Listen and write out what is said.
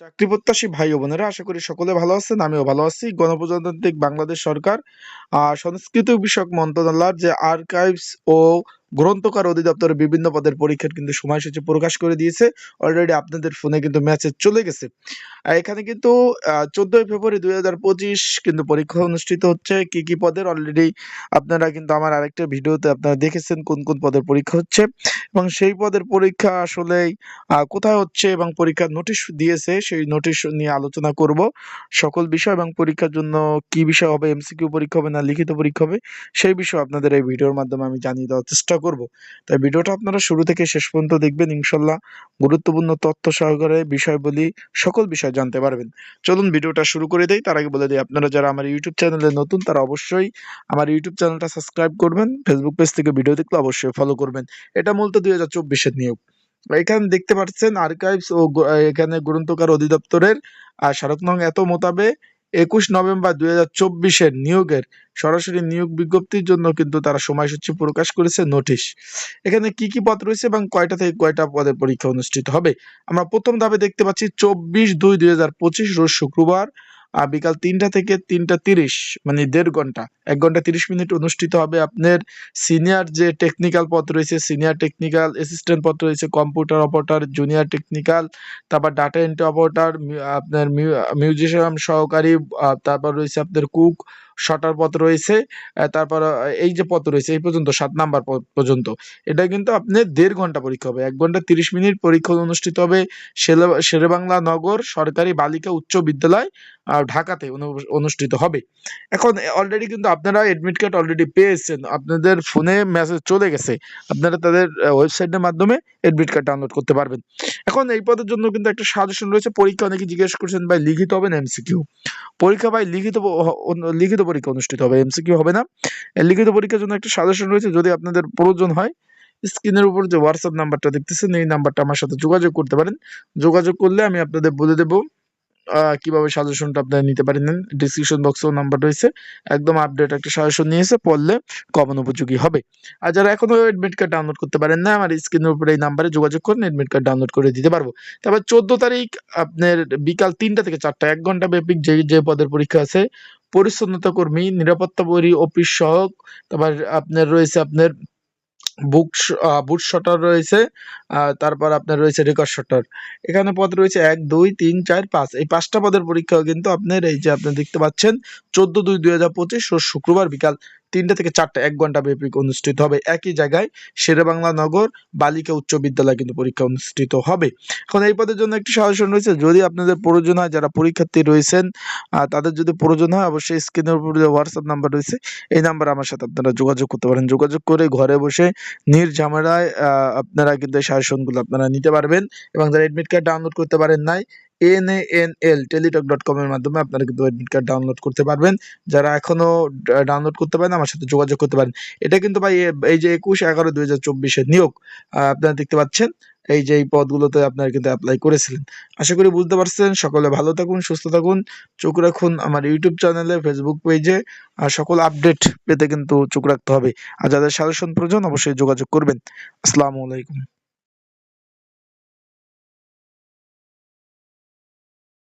চাকরি প্রত্যাশী ভাই ও বোনেরা, আশা করি সকলে ভালো আছেন, আমিও ভালো আছি। গণপ্রজাতান্ত্রিক বাংলাদেশ সরকার সংস্কৃতি বিষয়ক মন্ত্রণালয়ের যে আর্কাইভস ও গ্রন্থকার অধিদপ্তরের বিভিন্ন পদের পরীক্ষার কিন্তু সময়সূচি প্রকাশ করে দিয়েছে। অলরেডি আপনাদের ফোনে কিন্তু মেসেজ চলে গেছে। এখানে কিন্তু চোদ্দই ফেব্রুয়ারি দুই হাজার পঁচিশ কিন্তু পরীক্ষা অনুষ্ঠিত হচ্ছে। কি কি পদের? অলরেডি আপনারা কিন্তু আমার আরেকটা ভিডিওতে আপনারা দেখেছেন কোন কোন পদের পরীক্ষা হচ্ছে। এবং সেই পদের পরীক্ষা আসলেই আহ, কোথায় হচ্ছে এবং পরীক্ষার নোটিশ দিয়েছে সেই নোটিশ নিয়ে আলোচনা করব। সকল বিষয় এবং পরীক্ষার জন্য কি বিষয় হবে এমসিকিউ পরীক্ষা হবে না লিখিত পরীক্ষা হবে সেই বিষয়ে আপনাদের এই ভিডিওর মাধ্যমে আমি জানিয়ে দেওয়ার চেষ্টা করব। তাই ভিডিওটা আপনারা শুরু থেকে শেষ পর্যন্ত দেখবেন। ইনশাল্লাহ গুরুত্বপূর্ণ তথ্য সহকারে বিষয়বলি সকল বিষয় জানতে পারবেন। চলুন ভিডিওটা শুরু করে দেই। তার আগে বলে দিই, আপনারা যারা আমার ইউটিউব চ্যানেলে নতুন, তারা অবশ্যই আমার ইউটিউব চ্যানেলটা সাবস্ক্রাইব করবেন। ফেসবুক পেজ থেকে ভিডিও দেখলে অবশ্যই ফলো করবেন। এটা মূলত দুই হাজার চব্বিশের নিয়োগ। এখানে দেখতে পাচ্ছেন আর্কাইভস ও এখানে গ্রন্থকার অধিদপ্তরের আর স্মারক নং এত মোতাবেক একুশ নভেম্বর দুই হাজার চব্বিশের নিয়োগের সরাসরি নিয়োগ বিজ্ঞপ্তির জন্য কিন্তু তারা সময়সূচি প্রকাশ করেছে নোটিশ। এখানে কি কি পদ রয়েছে এবং কয়টা থেকে কয়টা পদের পরীক্ষা অনুষ্ঠিত হবে? আমরা প্রথম ধাপে দেখতে পাচ্ছি, চব্বিশ দুই দুই হাজার পঁচিশ রোজ শুক্রবার বিকাল তিনটা থেকে তিনটা তিরিশ মানে দেড় ঘণ্টা, এক ঘণ্টা তিরিশ মিনিট অনুষ্ঠিত হবে আপনার সিনিয়র যে টেকনিক্যাল পদ রয়েছে সিনিয়র টেকনিক্যাল অ্যাসিস্ট্যান্ট পদ রয়েছে কম্পিউটার অপারেটর জুনিয়র টেকনিক্যাল তারপর ডাটা এন্ট্রি অপারেটর আপনার মিউজিশিয়াম সহকারী তারপর রয়েছে আপনার কুক শটার পথ রয়েছে তারপর এই যে পথ রয়েছে, এই পর্যন্ত, সাত নাম্বার পর্যন্ত। এটা কিন্তু আপনার দেড় ঘণ্টা পরীক্ষা হবে। এক ঘণ্টা তিরিশ মিনিট পরীক্ষা অনুষ্ঠিত হবে শেরেবাংলা নগর সরকারি বালিকা উচ্চ বিদ্যালয় ঢাকাতে অনুষ্ঠিত হবে। এখন অলরেডি কিন্তু আপনারা এডমিট কার্ড অলরেডি পেয়েছেন। আপনাদের ফোনে মেসেজ চলে গেছে। আপনারা তাদের ওয়েবসাইটের মাধ্যমে এডমিট কার্ড ডাউনলোড করতে পারবেন। এখন, এই পদের জন্য কিন্তু একটা সাজেশন রয়েছে। পরীক্ষা অনেকে জিজ্ঞেস করছেন, ভাই, লিখিত হবে না এমসিকিউ পরীক্ষা, ভাই, লিখিত লিখিত পরীক্ষা অনুষ্ঠিত হবে এমসিকিউ হবে না। লিখিত পরীক্ষার জন্য একটা সাজেশন রয়েছে, যদি আপনাদের প্রয়োজন হয় স্ক্রিনের উপর যে হোয়াটসঅ্যাপ নাম্বারটা দেখতেছেন, এই নাম্বারটা আমার সাথে যোগাযোগ করতে পারেন। যোগাযোগ করলে আমি আপনাদের বলে দেবো কীভাবে সাজেশনটা আপনারা নিতে পারেন। ডিসক্রিপশন বক্সেও নাম্বার রয়েছে, একদম আপডেট একটা সাজেশন নিয়েছে পড়লে কমন উপযোগী হবে। আর যারা এখনও এডমিট কার্ড ডাউনলোড করতে পারেন না, আমার স্ক্রিনের উপরে এই নাম্বারে যোগাযোগ করুন এডমিট কার্ড ডাউনলোড করে দিতে পারব। তারপর চোদ্দ তারিখ আপনার বিকাল তিনটা থেকে চারটা, এক ঘণ্টা ব্যাপিক যে যে পদের পরীক্ষা আছে পরিচ্ছন্নতা কর্মী নিরাপত্তা বৈরী অফিস সহক তারপর আপনার রয়েছে আপনার বুক বুট শটার রয়েছে তারপর আপনার রয়েছে রেকর্ড শটার। এখানে পদ রয়েছে এক, দুই, তিন, চার, পাঁচ। এই পাঁচটা পদের পরীক্ষা কিন্তু আপনার এই যে আপনি দেখতে পাচ্ছেন, চোদ্দ দুই দুই হাজার পঁচিশ ও শুক্রবার বিকাল তিনটা থেকে চারটা এক ঘণ্টা ব্যাপী অনুষ্ঠিত হবে। একই জায়গায় শেরেবাংলা নগর, বালিকা উচ্চ বিদ্যালয় কিন্তু পরীক্ষা অনুষ্ঠিত হবে। এখন এই পদের জন্য একটি সাজেশন রয়েছে, যদি আপনাদের প্রয়োজন হয়, যারা পরীক্ষার্থী রয়েছেন তাদের যদি প্রয়োজন হয়, অবশ্যই স্ক্রিনের উপর যে হোয়াটসঅ্যাপ নাম্বার রয়েছে, এই নাম্বার আমার সাথে আপনারা যোগাযোগ করতে পারেন। যোগাযোগ করে ঘরে বসে নির্ঝামেলায় আপনারা কিন্তু এই সাজেশনগুলো আপনারা নিতে পারবেন এবং যারা এডমিট কার্ড ডাউনলোড করতে পারেন নাই N N L Teletalk dot com এর মাধ্যমে আপনারা কিন্তু এডমিট কার্ড ডাউনলোড করতে পারবেন। যারা এখনও ডাউনলোড করতে পারেন, আমার সাথে যোগাযোগ করতে পারেন। এটা কিন্তু ভাই, এই যে একুশ, এগারো, দুই হাজার চব্বিশের নিয়োগ আপনারা দেখতে পাচ্ছেন, এই যে এই পদগুলোতে আপনারা কিন্তু অ্যাপ্লাই করেছিলেন। আশা করি বুঝতে পারছেন, সকলে ভালো থাকুন, সুস্থ থাকুন, চোখ রাখুন আমার ইউটিউব চ্যানেলে ফেসবুক পেজে আর সকল আপডেট পেতে কিন্তু চোখ রাখতে হবে। আর যাদের সাজেশন প্রয়োজন, অবশ্যই যোগাযোগ করবেন। আসসালামু আলাইকুম।